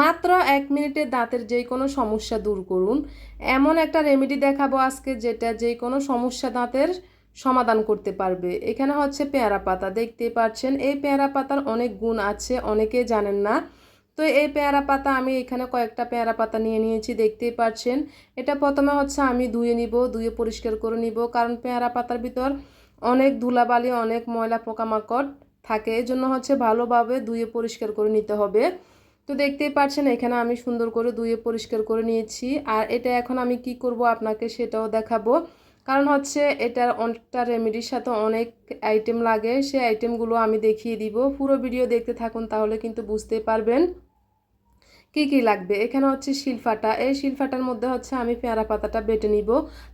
মাত্র এক মিনিটে দাঁতের যে কোনো সমস্যা দূর করুন। এমন একটা রেমেডি দেখাবো আজকে যেটা যে কোনো সমস্যা দাঁতের সমাধান করতে পারবে। এখানে হচ্ছে পেয়ারা পাতা। দেখতে পাচ্ছেন, এই পেয়ারা পাতার অনেক গুণ আছে, অনেকে জানেন না। তো এই পেয়ারা পাতা আমি এখানে কয়েকটা পেয়ারা পাতা নিয়ে নিয়েছি, দেখতেই পাচ্ছেন। এটা প্রথমে হচ্ছে আমি ধুয়ে নিব, ধুয়ে পরিষ্কার করে নিব, কারণ পেয়ারা পাতার ভিতর অনেক ধুলাবালি, অনেক ময়লা পোকামাকড় থাকে। এই জন্য হচ্ছে ভালোভাবে ধুয়ে পরিষ্কার করে নিতে হবে। তো দেখতেই পাচ্ছেন এখানে আমি সুন্দর করে ধুয়ে পরিষ্কার করে নিয়েছি। আর এটা এখন আমি কি করব আপনাকে সেটাও দেখাবো। কারণ হচ্ছে এটার অনেকটা রেমেডির সাথে অনেক আইটেম লাগে। সেই আইটেমগুলো আমি দেখিয়ে দিব। পুরো ভিডিও দেখতে থাকুন, তাহলে কিন্তু বুঝতে পারবেন। কি কি লাগবে? এখানে হচ্ছে শিলফাটা। এই শিলফাটার মধ্যে হচ্ছে আমি পেয়ারা পাতাটা বেটে নিব।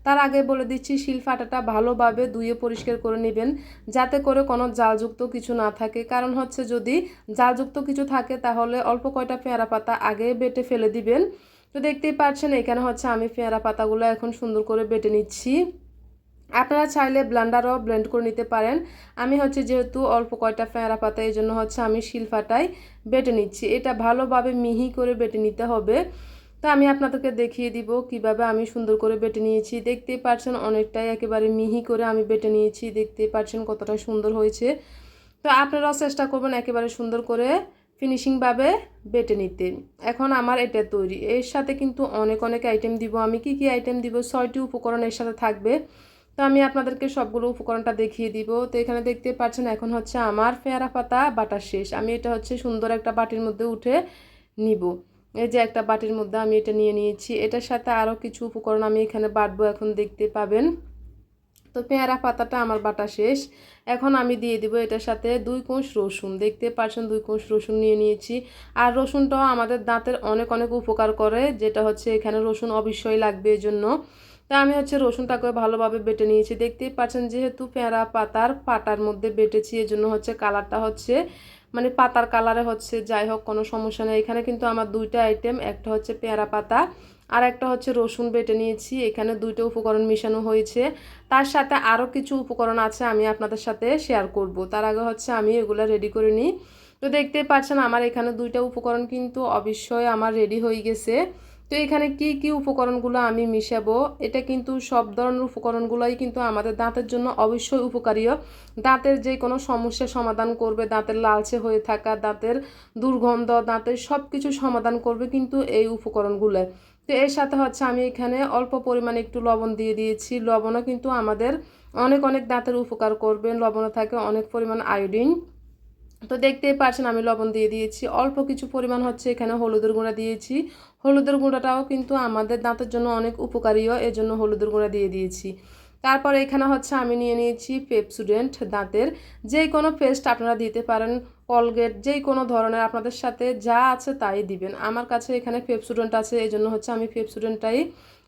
তার আগে বলে দিচ্ছি, শিলফাটাটা ভালোভাবে ধুয়ে পরিষ্কার করে নেবেন। যাতে করে কোনো জালযুক্ত কিছু না থাকে। কারণ হচ্ছে যদি জালযুক্ত কিছু থাকে, তাহলে অল্প কয়টা পেয়ারা পাতা আগে বেটে ফেলে দিবেন। তো দেখতেই পাচ্ছেন, এখানে হচ্ছে আমি পেয়ারা পাতাগুলো এখন সুন্দর করে বেটে নিচ্ছি। আপনারা চাইলে ব্লান্ডারও ব্লেন্ড করে নিতে পারেন। আমি হচ্ছে যেহেতু অল্প কয়টা ফেঁড়া পাতা, এই জন্য হচ্ছে আমি শিলফাটাই বেটে নিচ্ছি। এটা ভালোভাবে মিহি করে বেটে নিতে হবে। তো আমি আপনাদেরকে দেখিয়ে দিব কীভাবে আমি সুন্দর করে বেটে নিয়েছি। দেখতেই পাচ্ছেন অনেকটাই একেবারে মিহি করে আমি বেটে নিয়েছি। দেখতেই পাচ্ছেন কতটা সুন্দর হয়েছে। তো আপনারাও চেষ্টা করবেন একেবারে সুন্দর করে ফিনিশিংভাবে বেটে নিতে। এখন আমার এটা তৈরি। এর সাথে কিন্তু অনেক অনেক আইটেম দিব। আমি কি কি আইটেম দিব? ছয়টি উপকরণ এর সাথে থাকবে। তো আমি আপনাদেরকে সবগুলো উপকরণটা দেখিয়ে দিব। তো এখানে দেখতে পাচ্ছেন এখন হচ্ছে আমার ফেয়ারা পাতা বাটা শেষ। আমি এটা হচ্ছে সুন্দর একটা বাটির মধ্যে উঠে নিব। এই যে একটা বাটির মধ্যে আমি এটা নিয়ে নিয়েছি। এটার সাথে আরও কিছু উপকরণ আমি এখানে বাটবো এখন দেখতে পাবেন। তো পেয়ারা পাতাটা আমার বাটা শেষ। এখন আমি দিয়ে দিব এটার সাথে দুই কোষ রসুন। দেখতে পাচ্ছেন দুই কোষ রসুন নিয়ে নিয়েছি। আর রসুনটাও আমাদের দাঁতের অনেক অনেক উপকার করে, যেটা হচ্ছে এখানে রসুন অবশ্যই লাগবে এই জন্য তা আমি হচ্ছে রসুনটাকে ভালোভাবে বেটে নিয়েছি। দেখতেই পাচ্ছেন যেহেতু পেঁড়া পাতার পাটার মধ্যে বেটেছি এই জন্য হচ্ছে কালারটা হচ্ছে মানে পাতার কালারে হচ্ছে, যাই হোক কোনো সমস্যা নেই। এখানে কিন্তু আমার দুইটা আইটেম, একটা হচ্ছে পেঁড়া পাতা আর একটা হচ্ছে রসুন বেটে নিয়েছি। এখানে দুইটা উপকরণ মিশানো হয়েছে। তার সাথে আরও কিছু উপকরণ আছে আমি আপনাদের সাথে শেয়ার করব। তার আগে হচ্ছে আমি এগুলো রেডি করে নিই। তো দেখতেই পাচ্ছেন আমার এখানে দুইটা উপকরণ কিন্তু অবশ্যই আমার রেডি হয়ে গেছে। তো এখানে কি কি উপকরণগুলো আমি মিশাবো? এটা কিন্তু সব ধরনের উপকরণগুলোই কিন্তু আমাদের দাঁতের জন্য অবশ্যই উপকারীয়। দাঁতের যে কোনো সমস্যার সমাধান করবে, দাঁতের লালচে হয়ে থাকা, দাঁতের দুর্গন্ধ, দাঁতের সব কিছু সমাধান করবে কিন্তু এই উপকরণগুলো। তো এর সাথে হচ্ছে আমি এখানে অল্প পরিমাণে একটু লবণ দিয়ে দিয়েছি। লবণও কিন্তু আমাদের অনেক অনেক দাঁতের উপকার করবে। লবণে থাকে অনেক পরিমাণ আয়োডিন। তো দেখতেই পারছেন আমি লবণ দিয়ে দিয়েছি। অল্প কিছু পরিমাণ হচ্ছে এখানে হলুদের গুঁড়া দিয়েছি। হলুদের গুঁড়াটাও কিন্তু আমাদের দাঁতের জন্য অনেক উপকারীও, এজন্য হলুদের গুঁড়া দিয়ে দিয়েছি। তারপর এখানে হচ্ছে আমি নিয়ে নিয়েছি পেপসুডেন্ট দাঁতের। যে কোনো পেস্ট আপনারা দিতে পারেন, কলগেট যেই কোনো ধরনের আপনাদের সাথে যা আছে তাই দিবেন। আমার কাছে এখানে পেপসুডেন্ট আছে এই জন্য হচ্ছে আমি পেপসুডেন্টটাই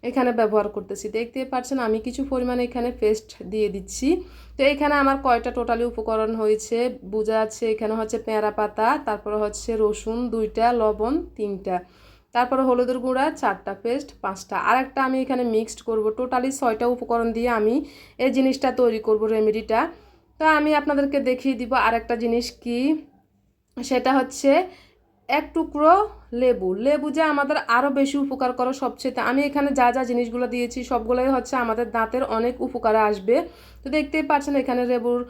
এখানে ব্যবহার করতেছি। দেখতে পাচ্ছেন আমি কিছু পরিমাণে এখানে পেস্ট দিয়ে দিচ্ছি। তো এখানে আমার কয়টা টোটালি উপকরণ হয়েছে বোঝা যাচ্ছে। এখানে হচ্ছে পেঁড়া পাতা, তারপরে হচ্ছে রসুন দুইটা, লবণ তিনটা। তারপরে হলুদের গুঁড়া, চারটা পেস্ট, পাঁচটা। আর একটা আমি এখানে মিক্সড করব। টোটালি ছয়টা উপকরণ দিয়ে আমি এই জিনিসটা তৈরি করব রেমেডিটা তো আমি আপনাদেরকে দেখিয়ে দিব আর একটা জিনিস কি। সেটা হচ্ছে এক টুকরো লেবু। লেবু যে আমাদের আরও বেশি উপকার করে সবচেয়ে। আমি এখানে যা যা জিনিসগুলো দিয়েছি, সবগুলোই হচ্ছে আমাদের দাঁতের অনেক উপকারে আসবে। তো দেখতেই পাচ্ছেন এখানে লেবুর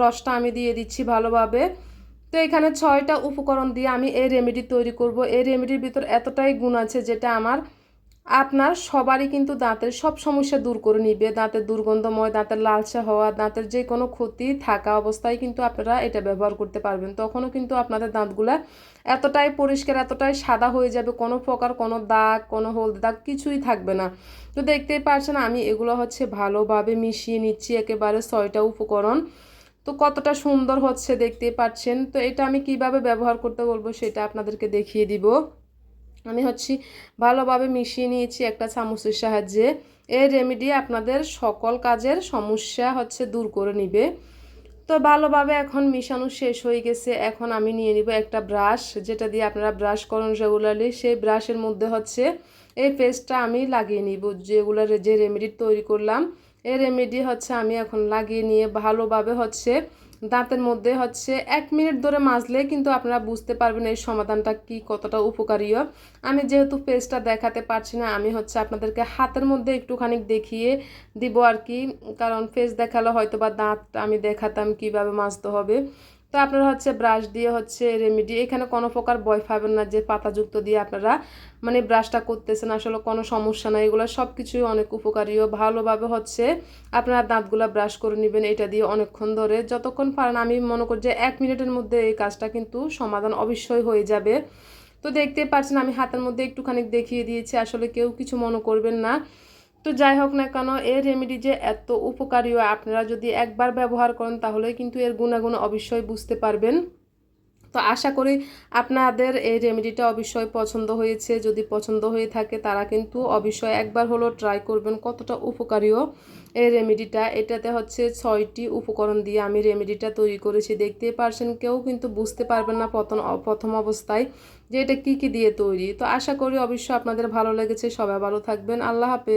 রসটা আমি দিয়ে দিচ্ছি ভালোভাবে। তো এখানে ছয়টা উপকরণ দিয়ে আমি এই রেমেডি তৈরি করব। এই রেমেডির ভিতর এতটাই গুণ আছে যেটা আমার, আপনার সবারই কিন্তু দাঁতের সব সমস্যা দূর করে নিবে। দাঁতের দুর্গন্ধময়, দাঁতের লালচে হওয়া, দাঁতের যে কোনো ক্ষতি থাকা অবস্থায় কিন্তু আপনারা এটা ব্যবহার করতে পারবেন। তখনও কিন্তু আপনাদের দাঁতগুলা এতটাই পরিষ্কার, এতটাই সাদা হয়ে যাবে। কোনো প্রকার কোনো দাগ, কোনো হলদে দাগ কিছুই থাকবে না। তো দেখতেই পারছেন আমি এগুলো হচ্ছে ভালোভাবে মিশিয়ে নিচ্ছি। একেবারে ছয়টা উপকরণ। তো কতটা সুন্দর হচ্ছে দেখতে পাচ্ছেন? তো এটা আমি কীভাবে ব্যবহার করতে বলব সেটা আপনাদেরকে দেখিয়ে দিব। আমি হচ্ছি ভালোভাবে মিশিয়ে নিয়েছি একটা চামচের সাহায্যে। এই রেমেডি আপনাদের সকল কাজের সমস্যা হচ্ছে দূর করে নিবে। তো ভালোভাবে এখন মিশানো শেষ হয়ে গেছে। এখন আমি নিয়ে নিব একটা ব্রাশ, যেটা দিয়ে আপনারা ব্রাশ করেন রেগুলারলি সেই ব্রাশের মধ্যে হচ্ছে এই পেস্টটা আমি লাগিয়ে নিব। যেগুলো যে রেমেডি তৈরি করলাম এই রেমেডি হচ্ছে আমি এখন লাগিয়ে নিয়ে ভালোভাবে হচ্ছে দাঁতের মধ্যে হচ্ছে এক মিনিট ধরে মাজলে কিন্তু আপনারা বুঝতে পারবেন এই সমাধানটা কি কতটা উপকারীয়। আমি যেহেতু পেস্টটা দেখাতে পারছি না, আমি হচ্ছে আপনাদেরকে হাতের মধ্যে একটুখানি দেখিয়ে দিব আর কি। কারণ ফেস দেখালে হয়তো বা দাঁত আমি দেখাতাম কীভাবে মাজতে হবে। তো আপনারা হচ্ছে ব্রাশ দিয়ে হচ্ছে রেমেডি এখানে কোনো প্রকার ভয় পাবেন না যে পাতাযুক্ত দিয়ে আপনারা মানে ব্রাশটা করতেছেন, আসলে কোনো সমস্যা নাই। এগুলো সব কিছুই অনেক উপকারীও ভালোভাবে হচ্ছে আপনারা দাঁতগুলো ব্রাশ করে নেবেন, এটা দিয়ে অনেকক্ষণ ধরে। যতক্ষণ পারেন, আমি মনে করি যে এক মিনিটের মধ্যে এই কাজটা কিন্তু সমাধান অবশ্যই হয়ে যাবে। তো দেখতে পাচ্ছেন, আমি হাতের মধ্যে একটুখানি দেখিয়ে দিয়েছি, আসলে কেউ কিছু মনে করবেন না। তো যাই হোক না কেন এই রেমেডি যে এত উপকারী আপনারা যদি একবার ব্যবহার করেন তাহলে কিন্তু এর গুণাগুণ অবশ্যই বুঝতে পারবেন। তো আশা করি আপনাদের এই রেমেডিটা অবশ্যই পছন্দ হয়েছে। যদি পছন্দ হয়ে থাকে, তারা কিন্তু অবশ্যই একবার হলো ট্রাই করবেন কতটা উপকারীও এই রেমেডিটা এটাতে হচ্ছে ছয়টি উপকরণ দিয়ে আমি রেমেডিটা তৈরি করেছি। দেখতে পারছেন, কেউ কিন্তু বুঝতে পারবেন না প্রথম প্রথম অবস্থায় যে এটা কী কী দিয়ে তৈরি। তো আশা করি অবশ্যই আপনাদের ভালো লেগেছে। সবাই ভালো থাকবেন। আল্লাহ হাফেজ।